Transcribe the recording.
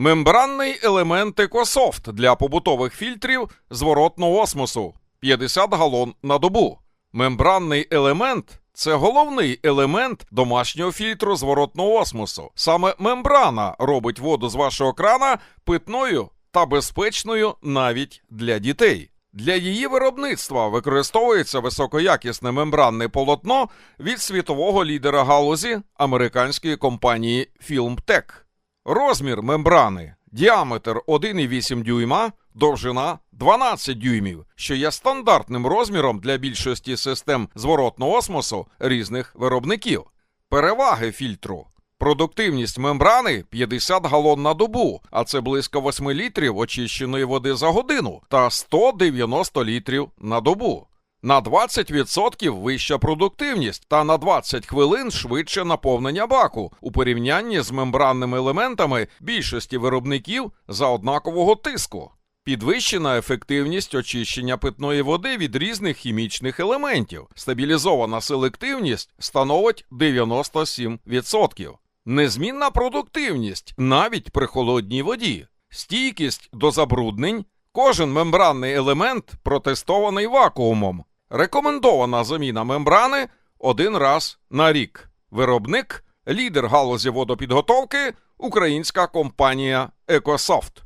Мембранний елемент Екософт для побутових фільтрів зворотного осмосу 50 галон на добу. Мембранний елемент це головний елемент домашнього фільтру зворотного осмосу. Саме мембрана робить воду з вашого крана питною та безпечною навіть для дітей. Для її виробництва використовується високоякісне мембранне полотно від світового лідера галузі американської компанії FilmTech. Розмір мембрани діаметр 1,8 дюйма, довжина 12 дюймів, що є стандартним розміром для більшості систем зворотного осмосу різних виробників. Переваги фільтру. Продуктивність мембрани 50 галон на добу, а це близько 8 літрів очищеної води за годину та 190 літрів на добу. На 20% вища продуктивність та на 20 хвилин швидше наповнення баку у порівнянні з мембранними елементами більшості виробників за однакового тиску. Підвищена ефективність очищення питної води від різних хімічних елементів. Стабілізована селективність становить 97%. Незмінна продуктивність навіть при холодній воді. Стійкість до забруднень. Кожен мембранний елемент протестований вакуумом. Рекомендована заміна мембрани один раз на рік. Виробник лідер галузі водопідготовки українська компанія Екософт.